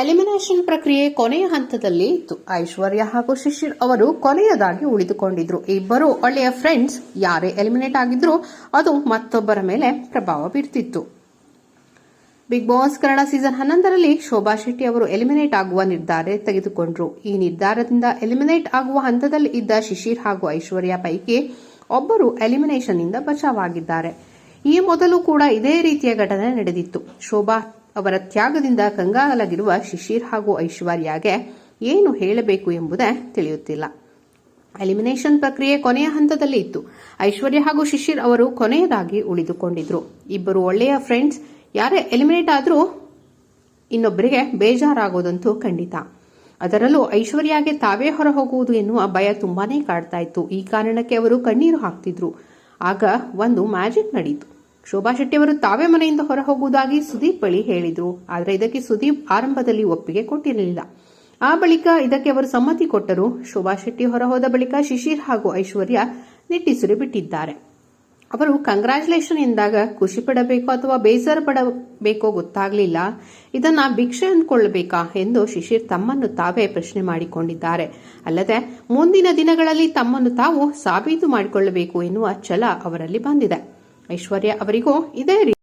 Elimination ಪ್ರಕ್ರಿಯೆ ಕೊನೆಯ ಹಂತದಲ್ಲಿ ಇತ್ತು. ಐಶ್ವರ್ಯ ಹಾಗೂ ಶಿಶಿರ್ ಅವರು ಕೊನೆಯದಾಗಿ ಉಳಿದುಕೊಂಡಿದ್ರು. ಇಬ್ಬರು ಒಳ್ಳೆಯ ಫ್ರೆಂಡ್ಸ್ ಯಾರೇ ಎಲಿಮಿನೇಟ್ ಆಗಿದ್ರು ಅದು ಮತ್ತೊಬ್ಬರ ಮೇಲೆ ಪ್ರಭಾವ ಬೀರ್ತಿತ್ತು. ಬಿಗ್ ಬಾಸ್ ಕನ್ನಡ ಸೀಸನ್ ಹನ್ನೊಂದರಲ್ಲಿ ಶೋಭಾ ಶೆಟ್ಟಿ ಅವರು ಎಲಿಮಿನೇಟ್ ಆಗುವ ನಿರ್ಧಾರ ತೆಗೆದುಕೊಂಡ್ರು. ಈ ನಿರ್ಧಾರದಿಂದ ಎಲಿಮಿನೇಟ್ ಆಗುವ ಹಂತದಲ್ಲಿ ಇದ್ದ ಶಿಶಿರ್ ಹಾಗೂ ಐಶ್ವರ್ಯ ಪೈಕಿ ಒಬ್ಬರು ಎಲಿಮಿನೇಷನ್ ಇಂದ ಬಚಾವಾಗಿದ್ದಾರೆ ಈ ಮೊದಲು ಕೂಡ ಇದೇ ರೀತಿಯ ಘಟನೆ ನಡೆದಿತ್ತು. ಶೋಭಾ ಅವರ ತ್ಯಾಗದಿಂದ ಕಂಗಾಲಾಗಿರುವ ಶಿಶಿರ್ ಹಾಗೂ ಐಶ್ವರ್ಯಾಗೆ ಏನು ಹೇಳಬೇಕು ಎಂಬುದೇ ತಿಳಿಯುತ್ತಿಲ್ಲ. ಎಲಿಮಿನೇಷನ್ ಪ್ರಕ್ರಿಯೆ ಕೊನೆಯ ಹಂತದಲ್ಲಿ ಇತ್ತು. ಐಶ್ವರ್ಯ ಹಾಗೂ ಶಿಶಿರ್ ಅವರು ಕೊನೆಯದಾಗಿ ಉಳಿದುಕೊಂಡಿದ್ರು. ಇಬ್ಬರು ಒಳ್ಳೆಯ ಫ್ರೆಂಡ್ಸ್ ಯಾರೇ ಎಲಿಮಿನೇಟ್ ಆದರೂ ಇನ್ನೊಬ್ಬರಿಗೆ ಬೇಜಾರಾಗೋದಂತೂ ಖಂಡಿತ. ಅದರಲ್ಲೂ ಐಶ್ವರ್ಯಾಗೆ ತಾವೇ ಹೊರ ಹೋಗುವುದು ಎನ್ನುವ ಭಯ ತುಂಬಾನೇ ಕಾಡ್ತಾ ಇತ್ತು. ಈ ಕಾರಣಕ್ಕೆ ಅವರು ಕಣ್ಣೀರು ಹಾಕ್ತಿದ್ರು. ಆಗ ಒಂದು ಮ್ಯಾಜಿಕ್ ನಡೀತು. ಶೋಭಾ ಶೆಟ್ಟಿ ಅವರು ತಾವೇ ಮನೆಯಿಂದ ಹೊರ ಹೋಗುವುದಾಗಿ ಸುದೀಪ್ ಬಳಿ ಹೇಳಿದ್ರು. ಆದರೆ ಇದಕ್ಕೆ ಸುದೀಪ್ ಆರಂಭದಲ್ಲಿ ಒಪ್ಪಿಗೆ ಕೊಟ್ಟಿರಲಿಲ್ಲ. ಆ ಬಳಿಕ ಇದಕ್ಕೆ ಅವರು ಸಮ್ಮತಿ ಕೊಟ್ಟರು. ಶೋಭಾ ಶೆಟ್ಟಿ ಹೊರಹೋದ ಬಳಿಕ ಶಿಶಿರ್ ಹಾಗೂ ಐಶ್ವರ್ಯ ನಿಟ್ಟಿಸುರಿ ಬಿಟ್ಟಿದ್ದಾರೆ ಅವರು, ಕಂಗ್ರ್ಯಾಚುಲೇಷನ್ ಎಂದಾಗ ಖುಷಿ ಪಡಬೇಕೋ ಅಥವಾ ಬೇಸರ ಪಡಬೇಕೋ ಗೊತ್ತಾಗಲಿಲ್ಲ. ಇದನ್ನ ಭಿಕ್ಷೆ ಅಂದ್ಕೊಳ್ಬೇಕಾ? ಎಂದು ಶಿಶಿರ್ ತಮ್ಮನ್ನು ತಾವೇ ಪ್ರಶ್ನೆ ಮಾಡಿಕೊಂಡಿದ್ದಾರೆ. ಅಲ್ಲದೆ, ಮುಂದಿನ ದಿನಗಳಲ್ಲಿ ತಮ್ಮನ್ನು ತಾವು ಸಾಬೀತು ಮಾಡಿಕೊಳ್ಳಬೇಕು ಎನ್ನುವ ಛಲ ಅವರಲ್ಲಿ ಬಂದಿದೆ. ಐಶ್ವರ್ಯ ಅವರಿಗೂ ಇದೇ